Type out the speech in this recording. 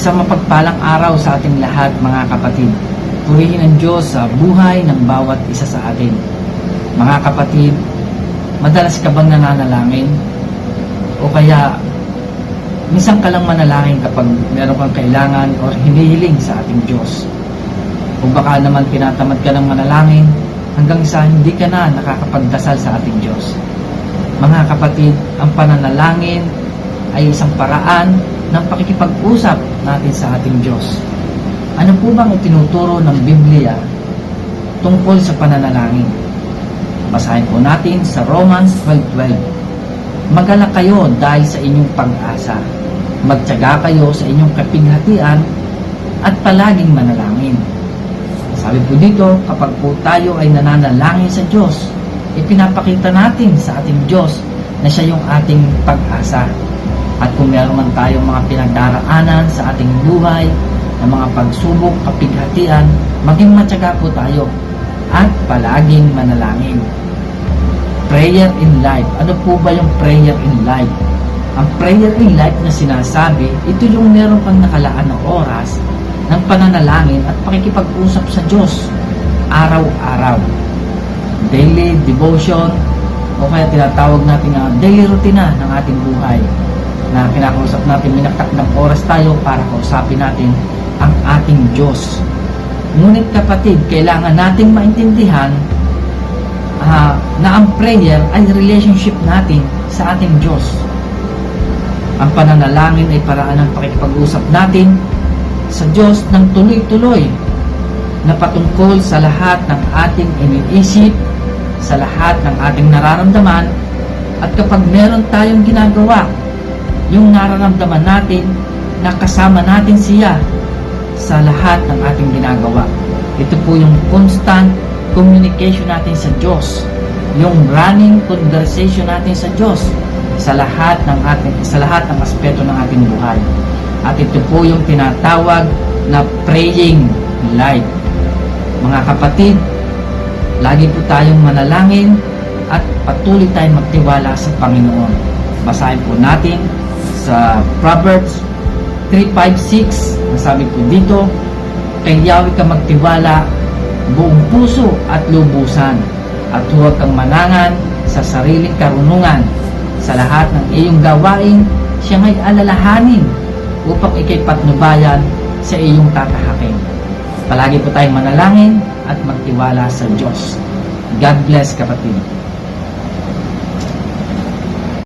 Isang mapagpalang araw sa ating lahat mga kapatid. Purihin ang Diyos sa buhay ng bawat isa sa atin. Mga kapatid, madalas ka bang nananalangin? O kaya, minsan ka lang manalangin kapag meron kang kailangan o hinihiling sa ating Diyos. O baka naman tinatamad ka ng manalangin hanggang sa hindi ka na nakakapagdasal sa ating Diyos. Mga kapatid, ang pananalangin ay isang paraan ng pakikipag-usap natin sa ating Diyos. Ano po bang itinuturo ng Biblia tungkol sa pananalangin? Basahin po natin sa Romans 12.12 Magalak kayo dahil sa inyong pag-asa. Magtyaga kayo sa inyong kapighatian at palaging manalangin. Sabi po dito, kapag po tayo ay nananalangin sa Diyos, ipinapakita natin sa ating Diyos na siya yung ating pag-asa. At kung meron man tayong mga pinagdaraanan sa ating buhay, na mga pagsubok, kapighatian, maging matyaga po tayo at palaging manalangin. Prayer in life. Ano po ba yung prayer in life? Ang prayer in life na sinasabi, ito yung meron kang nakalaan na oras ng pananalangin at pakikipag-usap sa Diyos araw-araw. Daily devotion o kaya tinatawag natin na daily routine ng ating buhay na kinakausap natin, minaktak ng oras tayo para kausapin natin ang ating Diyos. Ngunit kapatid, kailangan nating maintindihan ah, na ang prayer ay relationship natin sa ating Diyos. Ang pananalangin ay paraan ng pakikipag-usap natin sa Diyos ng tuloy-tuloy na patungkol sa lahat ng ating iniisip, sa lahat ng ating nararamdaman, at kapag meron tayong ginagawa, yung nararamdaman natin na kasama natin siya sa lahat ng ating ginagawa. Ito po yung constant communication natin sa Diyos. Yung running conversation natin sa Diyos sa lahat ng ating sa lahat ng aspeto ng ating buhay. At ito po yung tinatawag na praying life. Mga kapatid, lagi po tayong manalangin at patuloy tayong magtiwala sa Panginoon. Basahin po natin sa Proverbs 3.5.6 Nasabi po dito, kay Yahweh ka magtiwala buong puso at lubusan at huwag kang manangan sa sariling karunungan sa lahat ng iyong gawain siya ngay alalahanin upang ikay patnubayan sa iyong tatahakin. Palagi po tayong manalangin at magtiwala sa Diyos. God bless kapatid.